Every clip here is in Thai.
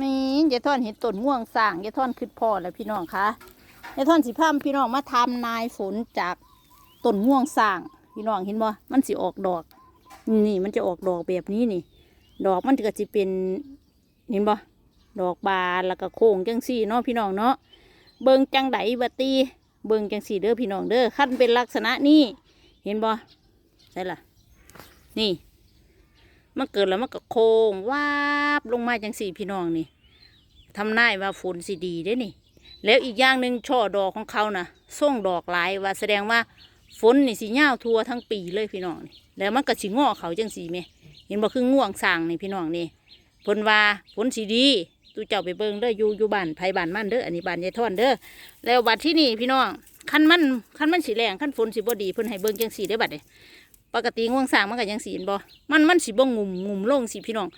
มียายท่อนเห็นต้นง่วงสร้างยายท่อนขึ้นพ่อแล้วพี่น้องคะยายท่อนสิพามพี่น้องมาทำนายฝนจากต้นง่วงสร้างพี่น้องเห็นบ่มันสิออกดอก นี่มันจะออกดอกแบบนี้นี่ ดอกมันก็จะเป็นเห็นบ่ดอกบานแล้วก็โค้งจังสี่เนาะพี่น้องเนาะเบิ่งจังไดบัตีเบิ่งจังสี่เด้อพี่น้องเด้อขั้นเป็นลักษณะนี้เห็นบ่ใช่ล่ะนี่ มันเกิดแล้วมันก็โค้งวาบลงมาจังสี่พี่น้องนี่ทำนายว่าฝนสิดีเด้นี่ แล้วอีกอย่างหนึ่งช่อดอกของเขานะ่ะส่งดอกหลายว่าแสดงว่าฝนนี่สิยาทั่วทั้งปีเลยพี่น้องนี่แล้วมันก็สิงอเขาจังสีแม่เห็นบ่คือง่วงสางนี่พี่น้องนี่เพิ่นว่าฝนสิดีตูเจ้าไปเบิ่งเด้ออยู่อยู่บ้านไผบ้านมันเด้ออันนี้บ้านยายท่อนเด้อแล้วบัดที่นี่พี่น้องคันมันคันมันสิแรงคันฝนสิบ่ดีเพิ่นให้เบิ่งจังสีได้บัดนี้ ปกติง่วงสางมันก็ยังสีเห็นบ่มันมันสิบ่งุ่มงุ่มลงสิพี่น้อง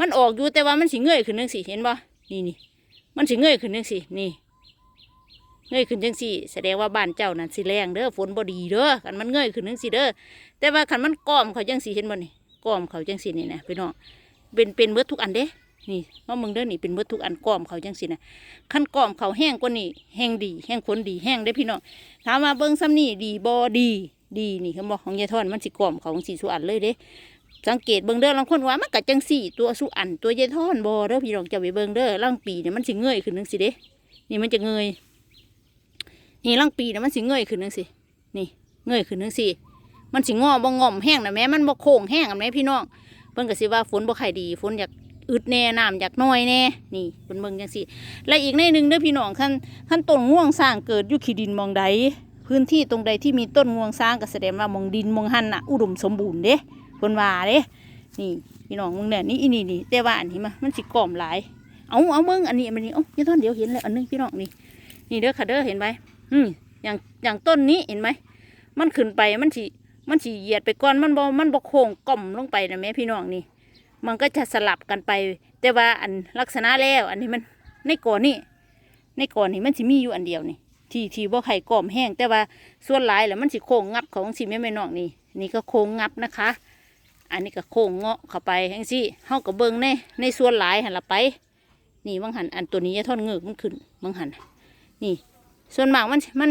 มันออกอยู่แต่ว่ามันสิเงยขึ้นจังสิเห็นบ่นี่นี่มันสิเงยขึ้นจังสินี่เงยขึ้นจังสิแสดงว่าบ้านเจ้านั่นสิแรงเด้อฝนบ่ดีเด้อคันมันเงยขึ้นจังสิเด้อแต่ว่าคันมันก้อมเขาจังสิเห็นบ่นี่ก้อมเขาจังสินี่นะพี่น้องเป็นเป็นเบิดทุกอันเด้นี่ว่ามึงเด้อนี่เป็นเบิดทุกอันก้อมเขาจังสินะคันก้อมเขาแห้งกว่านี่แห้งดี แห้งขนดีแห้งได้พี่น้องถามว่าเบิ่งซ้ำนี่ดีบ่ดี ดีนี่เขาบอกของยายทอนมันสิกล่อมเขาของสีสุอันเลยเด้ สังเกตเบิ่งเด้อลางคนว่ามันกัดจังสี่ ตัวสุอันตัวยายทอนบ่เด้อพี่น้องจะไปเบิ่งเด้อล่างปีเนี่ยมันสิเงยขึ้นนึงสิเด้ นี่มันจะเงย นี่ล่างปีเนี่ยมันสิเงยขึ้นนึงสิ นี่เงยขึ้นนึงสิ มันสิงอบ่งอมแห้งนะแม่มันบ่โค้งแห้งอะแม่พี่น้องเพิ่นก็สิว่าฝนบ่ค่ดีฝนอยากอึดแน่น้ำอยากน้อยแน่ นี่เพิ่นเบิ่งจังซี่และอีกในหนึ่งเด้อพี่น้องคันคันต้นง่วงสร้างเกิดอยู่ขี้ดินมองใด พื้นที่ตรงใดที่มีต้นงวงสร้างก็แสดงว่ามองดินมองหันน่ะอุดมสมบูรณ์เด้เพิ่นว่าเด้นี่พี่น้องมึงเนี่ยนี่อีนี่นี่แต่ว่าอันนี้มามันสิกล่อมหลายเอาเอาเบิ่งอันนี้อันนี้เอ้าอย่ท่อนเดียวเห็นเลยอันนึงพี่น้องนี่นี่เด้อค่ะเด้อเห็นไหมอืมอย่างอย่างต้นนี้เห็นไหมมันขึ้นไปมันสิมันสิเหยียดไปก่อนมันบ่มันบ่โค้งกล่อมลงไปนะแม่พี่น้องนี่ มันก็จะสลับกันไป แต่ว่าอันลักษณะแล้ว อันนี้มันในก่อนนี่ในก่อนนี่มันสิมีอยู่อันเดียวนี่ ที่ที่บ่ไข่กล่อมแห้งแต่ว่าส่วนหลายแล้วมันสิโค้งงับของสิแม่แม่น้องนี่ นี่ก็โค้งงับนะคะ อันนี้ก็โค้งเงาะเข้าไปแห้งสิเฮาก็เบิ่งในในส่วนหลายหันละไป นี่บางหันอันตัวนี้จะท่อนเงือกมันขึ้นบางหันนี่ ส่วนมากมันมัน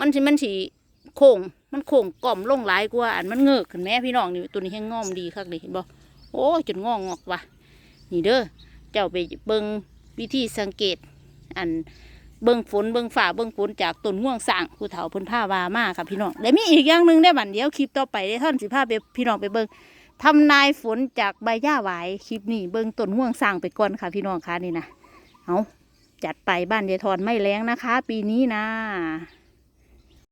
มันสิมันสิโค้งมันโค้งกล่อมลงหลายกว่าอันมันเงือกขึ้นแม่พี่น้องนี่ตัวนี้แห้งงอมดีคักเลยเห็นบ่โอ้จนงองอกว่ะนี่เด้อเจ้าไปเบิ่งวิธีสังเกตอัน เบิ่งฝนเบิ่งฝ่าเบิ่งฝนจากต้นง่วงสร้างผู้เฒ่าพ้นผ้าวามาค่ะพี่น้องและมีอีกอย่างหนึ่งได้บันเดียวคลิปต่อไปได้ท่อนสิพาไปพี่น้องไปเบิ่งทำนายฝนจากใบหญ้าหวายคลิปนี้เบิ่งต้นง่วงสร้างไปก่อนค่ะพี่น้องค่ะนี่นะเอาจัดไปบ้านยายทอนไม่แรงนะคะ ปีนี้นะ